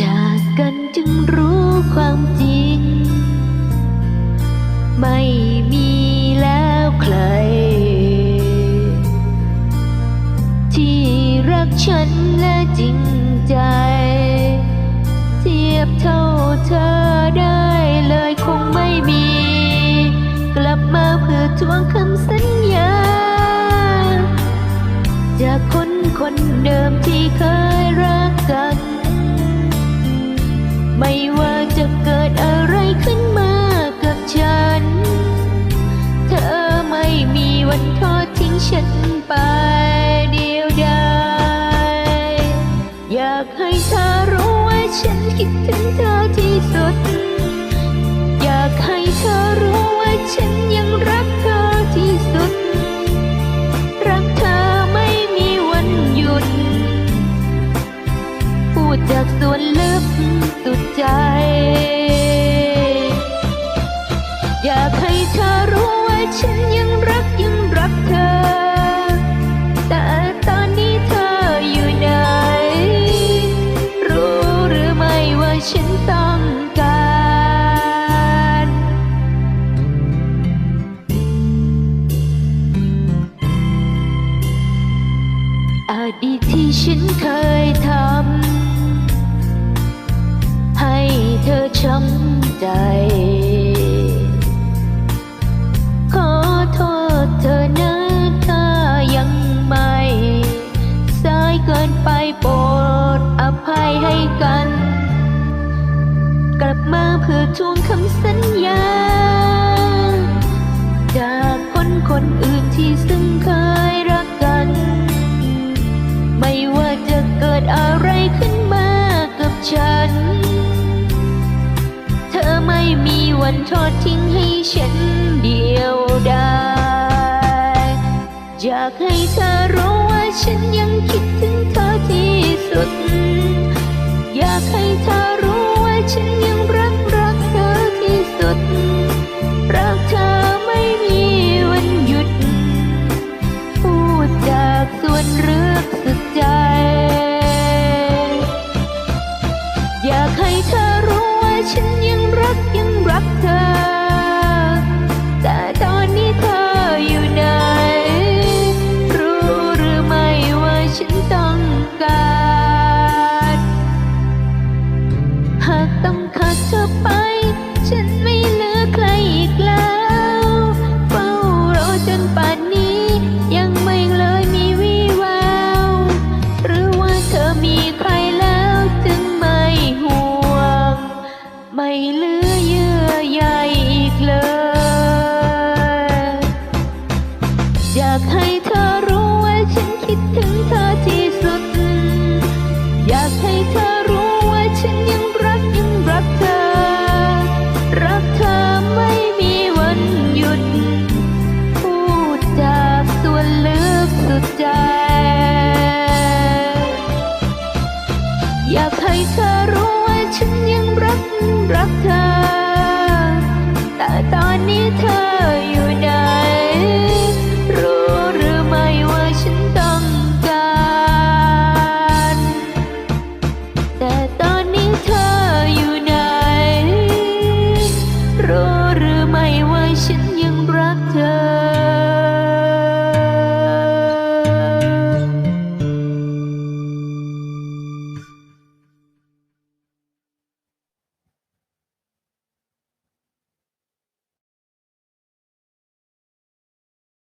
จากกันจึงรู้ความจริง ไม่มีแล้วใคร ที่รักฉันและจริงใจ เทียบเท่าเธอได้เลยคงไม่มี กลับมาเพื่อทวงคำสัญญา จากคนคนเดิมที่เคย เกิดอะไรขึ้นมากับฉัน เธอไม่มีวันทอดทิ้งฉันไปเดียวดายอยากให้เธอรู้ว่าฉันคิดถึงเธอ จากส่วนลึกสุดใจ อยากให้เธอรู้ว่าฉันยังรักยังรักเธอ แต่ตอนนี้เธออยู่ไหน รู้หรือไม่ว่าฉันต้องการอดีตที่ฉันเคยทำ ใจ ขอโทษเธอนะถ้ายังไม่สายเกินไปโปรดอภัยให้กัน กลับมาเพื่อทวงคำสัญญา จากคนคนอื่นที่ซึ่ง วันทอดทิ้งให้ฉันเดียวดายอยากให้เธอรู้ว่าฉันยังคิด